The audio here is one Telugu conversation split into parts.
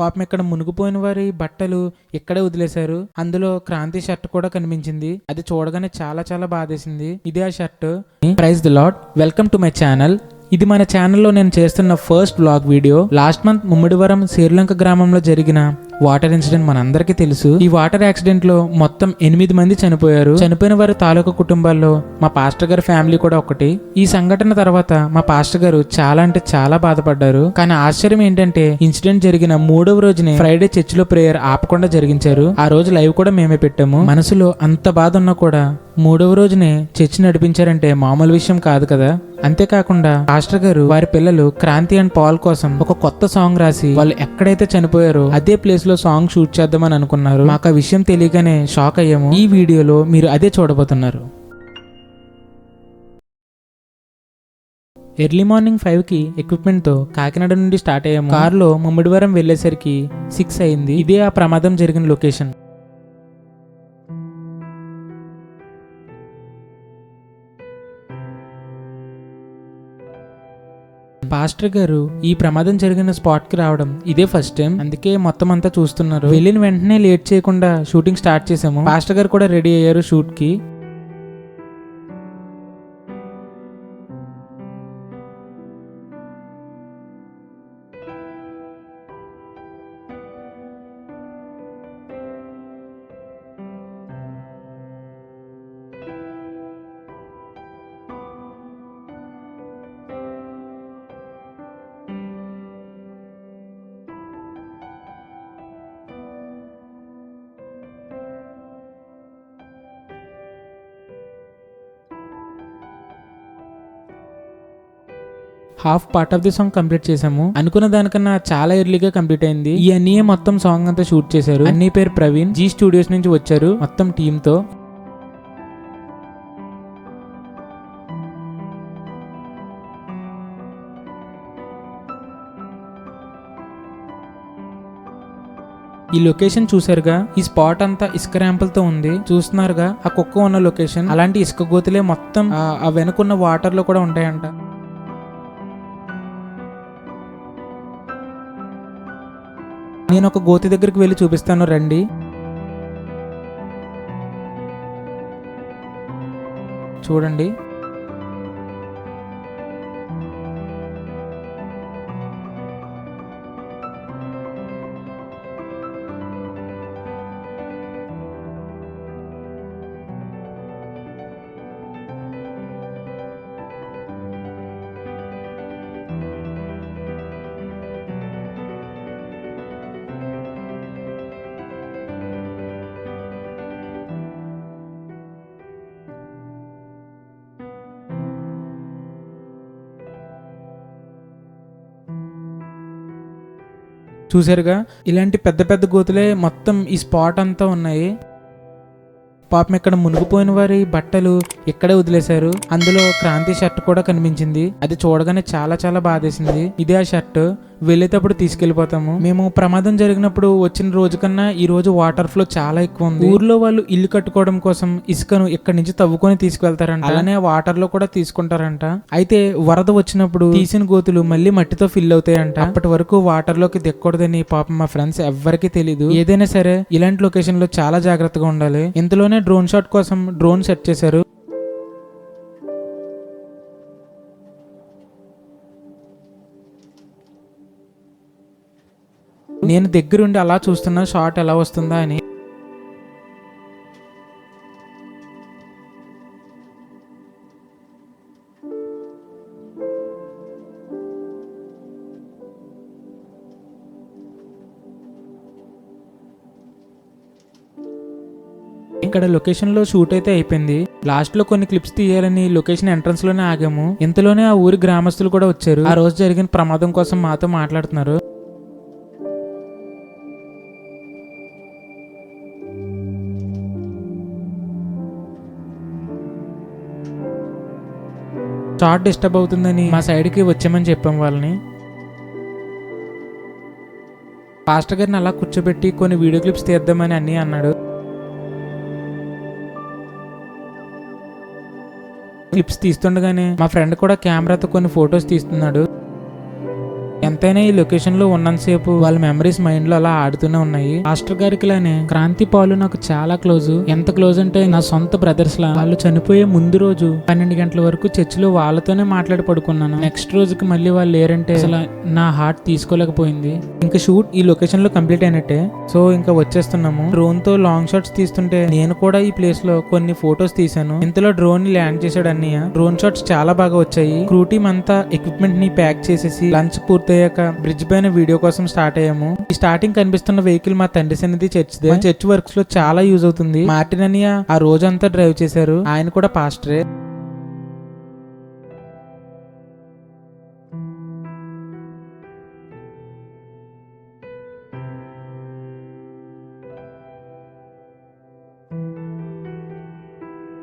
పాపం ఇక్కడ మునిగిపోయిన వారి బట్టలు ఇక్కడే వదిలేశారు. అందులో క్రాంతి షర్ట్ కూడా కనిపించింది. అది చూడగానే చాలా చాలా బాధేసింది. ఇది ఆ shirt. Praise the Lord welcome to my channel. ఇది మన ఛానల్లో నేను చేస్తున్న first blog video. Last month Mummidivaram Srilanka గ్రామంలో జరిగిన వాటర్ ఇన్సిడెంట్ మనందరికీ తెలుసు. ఈ వాటర్ యాక్సిడెంట్లో మొత్తం ఎనిమిది మంది చనిపోయారు. చనిపోయిన వారి తాలూకా కుటుంబాల్లో మా పాస్టర్ గారి ఫ్యామిలీ కూడా ఒకటి. ఈ సంఘటన తర్వాత మా పాస్టర్ గారు చాలా అంటే చాలా బాధపడ్డారు. కానీ ఆశ్చర్యం ఏంటంటే ఇన్సిడెంట్ జరిగిన మూడవ రోజునే ఫ్రైడే చర్చిలో ప్రేయర్ ఆపకుండా జరిగించారు. ఆ రోజు లైవ్ కూడా మేమే పెట్టాము. మనసులో అంత బాధ ఉన్నా కూడా మూడవ రోజునే చర్చి నడిపించారంటే మామూలు విషయం కాదు కదా. అంతేకాకుండా పాస్టర్ గారు వారి పిల్లలు క్రాంతి అండ్ పాల్ కోసం ఒక కొత్త సాంగ్ రాసి వాళ్ళు ఎక్కడైతే చనిపోయారో అదే ప్లేస్ లో సాంగ్ షూట్ చేద్దామని అనుకున్నారు. మాకు ఆ విషయం తెలియగానే షాక్ అయ్యాము. ఈ వీడియోలో మీరు అదే చూడబోతున్నారు. ఎర్లీ మార్నింగ్ ఫైవ్కి ఎక్విప్మెంట్తో కాకినాడ నుండి స్టార్ట్ అయ్యాము. కారులో ముమ్మిడివరం వెళ్ళేసరికి సిక్స్ అయింది. ఇదే ఆ ప్రమాదం జరిగిన లొకేషన్ పాస్టర్ గారు ఈ ప్రమాదం జరిగిన స్పాట్కి రావడం ఇదే ఫస్ట్ టైం. అందుకే మొత్తం అంతా చూస్తున్నారు. వెళ్ళిన వెంటనే లేట్ చేయకుండా షూటింగ్ స్టార్ట్ చేసాము. పాస్టర్ గారు కూడా రెడీ అయ్యారు షూట్కి half part of the song complete చేసాము అనుకున్న దానికన్నా చాలా ఎర్లీగా కంప్లీట్ అయింది. ఈ అన్నయ్య మొత్తం సాంగ్ అంతా షూట్ చేశారు. అన్నయ్య పేరు ప్రవీణ్. జీ స్టూడియోస్ నుంచి వచ్చారు మొత్తం టీమ్తో ఈ లొకేషన్ చూసారుగా ఈ స్పాట్ అంతా ఇసుక ర్యాంపులతో ఉంది. చూస్తున్నారుగా? ఆ కుక్క ఉన్న లొకేషన్. అలాంటి ఇసుక గోతులే మొత్తం ఆ ఆ వెనుకున్న వాటర్లో కూడా ఉంటాయంట. నేను ఒక గోతి దగ్గరికి వెళ్ళి చూపిస్తాను రండి. చూడండి. చూసారుగా ఇలాంటి పెద్ద పెద్ద గోతులే మొత్తం ఈ స్పాట్ అంతా ఉన్నాయి. పాపం ఇక్కడ మునిగిపోయిన వారి బట్టలు ఇక్కడే వదిలేశారు. అందులో క్రాంతి షర్ట్ కూడా కనిపించింది. అది చూడగానే చాలా చాలా బాధేసింది. ఇదే ఆ షర్ట్. వెళ్ళేటప్పుడు తీసుకెళ్ళిపోతాము మేము ప్రమాదం జరిగినప్పుడు వచ్చిన రోజు కన్నా ఈ రోజు వాటర్ ఫ్లో చాలా ఎక్కువ ఉంది. ఊర్లో వాళ్ళు ఇల్లు కట్టుకోవడం కోసం ఇసుకను ఇక్కడి నుంచి తవ్వుకొని తీసుకెళ్తారంట అలానే వాటర్లో కూడా తీసుకుంటారంట. అయితే వరద వచ్చినప్పుడు తీసిన గోతులు మళ్ళీ మట్టితో ఫిల్ అవుతాయంట. అప్పటి వరకు వాటర్లోకి దిక్కకూడదని పాపం మా ఫ్రెండ్స్ ఎవ్వరికీ తెలియదు ఏదైనా సరే ఇలాంటి లొకేషన్లో చాలా జాగ్రత్తగా ఉండాలి. ఇంతలోనే డ్రోన్ షాట్ కోసం డ్రోన్ సెట్ చేశారు. నేను దగ్గరుండి అలా చూస్తున్నా షాట్ ఎలా వస్తుందా అని. ఇక్కడ లొకేషన్లో షూట్ అయితే అయిపోయింది. లాస్ట్లో కొన్ని క్లిప్స్ తీయాలని లొకేషన్ ఎంట్రన్స్లోనే ఆగాము. ఇంతలోనే ఆ ఊరి గ్రామస్తులు కూడా వచ్చారు. ఆ రోజు జరిగిన ప్రమాదం కోసం మాతో మాట్లాడుతున్నారు. థాట్ డిస్టర్బ్ అవుతుందని మా సైడ్కి వచ్చామని చెప్పాం వాళ్ళని. పాస్టర్ గారిని అలా కూర్చోబెట్టి కొన్ని వీడియో క్లిప్స్ తీద్దామని అన్నీ అన్నాడు. క్లిప్స్ తీస్తుండగానే మా ఫ్రెండ్ కూడా కెమెరాతో కొన్ని ఫొటోస్ తీస్తున్నాడు. ఎంతైనా ఈ లొకేషన్లో ఉన్నంతసేపు వాళ్ళ మెమరీస్ మైండ్లో అలా ఆడుతూనే ఉన్నాయి. మాస్టర్ గారికి లానే క్రాంతి పాలు నాకు చాలా క్లోజ్ ఎంత క్లోజ్ అంటే నా సొంత బ్రదర్స్ లా. వాళ్ళు చనిపోయే ముందు రోజు పన్నెండు గంటల వరకు చర్చిలో వాళ్ళతోనే మాట్లాడి పడుకున్నాను. నెక్స్ట్ రోజుకి మళ్ళీ వాళ్ళు లేరంటే అసలు నా హార్ట్ తీసుకోలేకపోయింది. ఇంకా షూట్ ఈ లొకేషన్లో కంప్లీట్ అయినట్టే. సో ఇంకా వచ్చేస్తున్నాము. డ్రోన్తో లాంగ్ షాట్స్ తీస్తుంటే నేను కూడా ఈ ప్లేస్లో కొన్ని ఫొటోస్ తీసాను ఇంతలో డ్రోన్ని ల్యాండ్ చేశాడు అన్నయ్య. డ్రోన్ షాట్స్ చాలా బాగా వచ్చాయి. క్రూ టీమ్ అంతా ఎక్విప్మెంట్ని ప్యాక్ చేసేసి లంచ్ పూర్తయ్యాక బ్రిడ్జ్ పైన వీడియో కోసం స్టార్ట్ అయ్యాము. ఈ స్టార్టింగ్ కనిపిస్తున్న వెహికల్ మా తండ్రి సన్నిధి చర్చ్ దే చర్చ్ వర్క్స్లో చాలా యూజ్ అవుతుంది. మార్టిన్ అన్నయ్య ఆ రోజంతా డ్రైవ్ చేశారు. ఆయన కూడా పాస్టరే.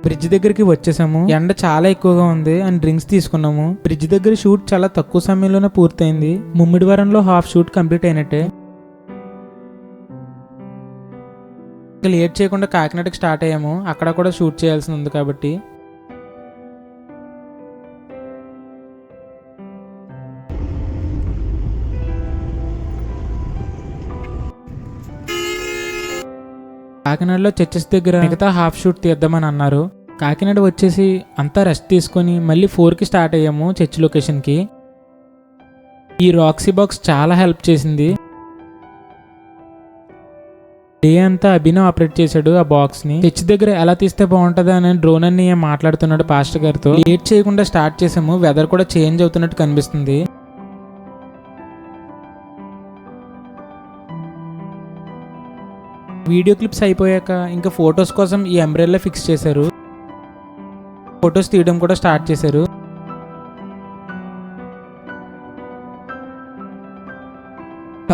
బ్రిడ్జ్ దగ్గరికి వచ్చేసాము. ఎండ చాలా ఎక్కువగా ఉంది అండ్ డ్రింక్స్ తీసుకున్నాము. బ్రిడ్జ్ దగ్గర షూట్ చాలా తక్కువ సమయంలోనే పూర్తయింది. ముమ్మిడి వారంలో హాఫ్ షూట్ కంప్లీట్ అయినట్టే. లేట్ చేయకుండా కాకినాడకి స్టార్ట్ అయ్యాము. అక్కడ కూడా షూట్ చేయాల్సి ఉంది కాబట్టి. కాకినాడలో చర్చెస్ దగ్గర మిగతా హాఫ్ షూట్ తీద్దామని అన్నారు. కాకినాడ వచ్చేసి అంతా రెస్ట్ తీసుకొని మళ్ళీ ఫోర్కి స్టార్ట్ అయ్యాము చర్చ్ లొకేషన్కి ఈ రాక్సీ బాక్స్ చాలా హెల్ప్ చేసింది. డే అంతా అభినవ్ ఆపరేట్ చేశాడు ఆ బాక్స్ని. చర్చ్ దగ్గర ఎలా తీస్తే బాగుంటది అని డ్రోన్ అన్ని మాట్లాడుతున్నాడు పాస్టర్ గారితో. లేట్ చేయకుండా స్టార్ట్ చేసాము వెదర్ కూడా చేంజ్ అవుతున్నట్టు కనిపిస్తుంది. వీడియో క్లిప్స్ అయిపోయాక ఇంకా ఫొటోస్ కోసం ఈ అంబ్రెల్లా ఫిక్స్ చేశారు. ఫొటోస్ తీయడం కూడా స్టార్ట్ చేశారు.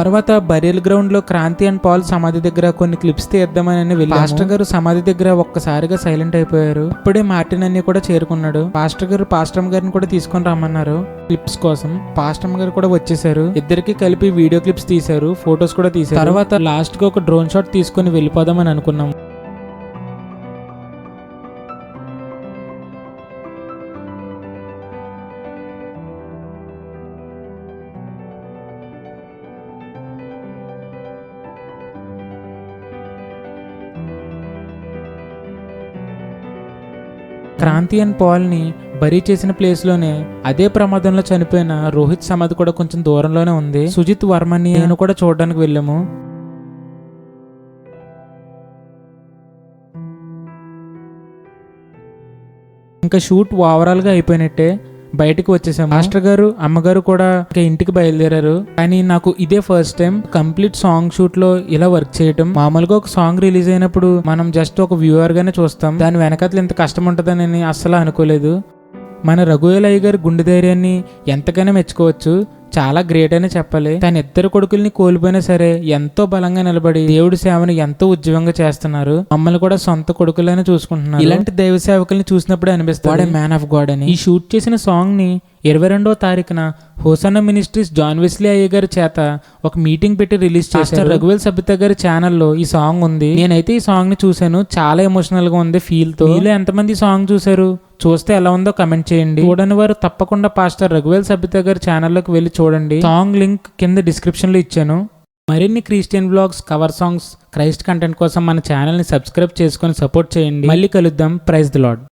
తర్వాత బరియల్ గ్రౌండ్లో క్రాంతి అండ్ పాల్ సమాధి దగ్గర కొన్ని క్లిప్స్ తీద్దామని వెళ్ళి పాస్టర్ గారు సమాధి దగ్గర ఒక్కసారిగా సైలెంట్ అయిపోయారు. అప్పుడే మార్టిన్ అన్ని కూడా చేరుకున్నాడు. పాస్టర్ గారు పాస్టమ్ గారిని కూడా తీసుకొని రమ్మన్నారు క్లిప్స్ కోసం. పాస్టమ్ గారు కూడా వచ్చేసారు. ఇద్దరికి కలిపి వీడియో క్లిప్స్ తీశారు. ఫొటోస్ కూడా తీశారు. తర్వాత లాస్ట్గా ఒక డ్రోన్ షాట్ తీసుకొని వెళ్ళిపోదామని అనుకున్నాం. క్రాంతి అండ్ పాల్ని బరీ చేసిన ప్లేస్లోనే అదే ప్రమాదంలో చనిపోయిన రోహిత్ సమాధి కూడా కొంచెం దూరంలోనే ఉంది. సుజిత్ వర్మని నేను కూడా చూడడానికి వెళ్ళాము. ఇంకా షూట్ ఓవరాల్గా అయిపోయినట్టే. బయటకు వచ్చేసాం మాస్టర్ గారు అమ్మగారు కూడా ఇంటికి బయలుదేరారు. కానీ నాకు ఇదే ఫస్ట్ టైం కంప్లీట్ సాంగ్ షూట్లో ఇలా వర్క్ చేయటం. మామూలుగా ఒక సాంగ్ రిలీజ్ అయినప్పుడు మనం జస్ట్ ఒక వ్యూవర్ గానే చూస్తాం. దాని వెనకట్ల ఇంత కష్టం ఉంటుందని అస్సలు అనుకోలేదు. మన రఘువేలయ్య గారి గుండె ధైర్యాన్ని ఎంతగానో మెచ్చుకోవచ్చు. చాలా గ్రేట్ అనే చెప్పాలి. తన ఇద్దరు కొడుకుల్ని కోల్పోయినా సరే ఎంతో బలంగా నిలబడి దేవుడి సేవను ఎంతో ఉద్యమంగా చేస్తున్నారు. మమ్మల్ని కూడా సొంత కొడుకులనే చూసుకుంటున్నారు. ఇలాంటి దైవ సేవకుల్ని చూసినప్పుడే అనిపిస్తుంది. మ్యాన్ ఆఫ్ గాడ్ అని. ఈ షూట్ చేసిన సాంగ్ని ఇరవై రెండవ తారీఖున హోసన్న మినిస్ట్రీస్ జాన్ వెస్లీ అయ్య గారి చేత ఒక మీటింగ్ పెట్టి రిలీజ్ చేశారు. రఘువేల్ సబిత గారి ఛానల్లో ఈ సాంగ్ ఉంది. నేనైతే ఈ సాంగ్ని చూశాను. చాలా ఎమోషనల్గా ఉంది ఫీల్తో. మీలో ఎంతమంది సాంగ్ చూశారు? చూస్తే ఎలా ఉందో కమెంట్ చేయండి. చూడని వారు తప్పకుండా పాస్టర్ రఘువేల్ సబిత గారి ఛానల్లోకి వెళ్ళి చూడండి. సాంగ్ లింక్ కింద డిస్క్రిప్షన్లో ఇచ్చాను. మరిన్ని Christian blogs cover songs Christ content కోసం మన ఛానల్ని సబ్స్క్రైబ్ చేసుకొని సపోర్ట్ చేయండి. మళ్ళీ కలుద్దాం. Praise the lord